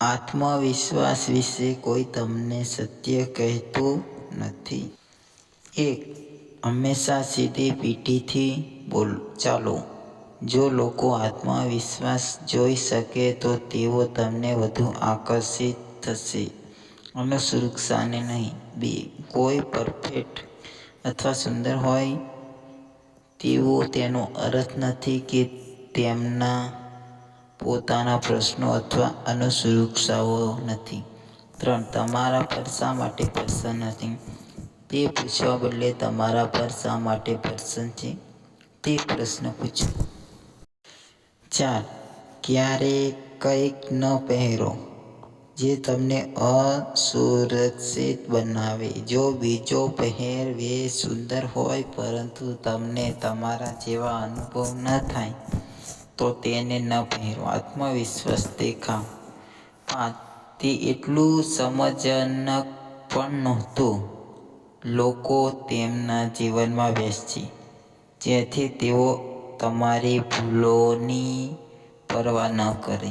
આત્મવિશ્વાસ વિશે કોઈ તમને સત્ય કહેતું નથી. એક. હંમેશા સીધી પીઠીથી ચાલો. જો લોકો આત્મવિશ્વાસ જોઈ શકે તો તેઓ તમને વધુ આકર્ષિત થશે અને સુરક્ષાને નહીં. બે. કોઈ પરફેક્ટ અથવા સુંદર હોય તેવો તેનો અર્થ નથી કે તેમના પોતાના પ્રશ્નો અથવા અનુસુરક્ષાઓ નથી. ત્રણ. તમારા પર શા માટે પ્રસન્ન નથી તે પૂછવા બદલે તમારા પર શા માટે પ્રસન્ન છે તે પ્રશ્ન પૂછો. ચાર. ક્યારે કંઈક ન પહેરો જે તમને અસુરક્ષિત બનાવે. જો બીજો પહેરવેશ સુંદર હોય, પરંતુ તમને તમારા જેવા અનુભવ ન થાય તો તેને ન પહેરો. આત્મવિશ્વાસ દેખાવ. પાંચ. તે એટલું સમજનક પણ નહોતું. લોકો તેમના જીવનમાં છે જેથી તેઓ તમારી ભૂલોની પરવા ન કરે.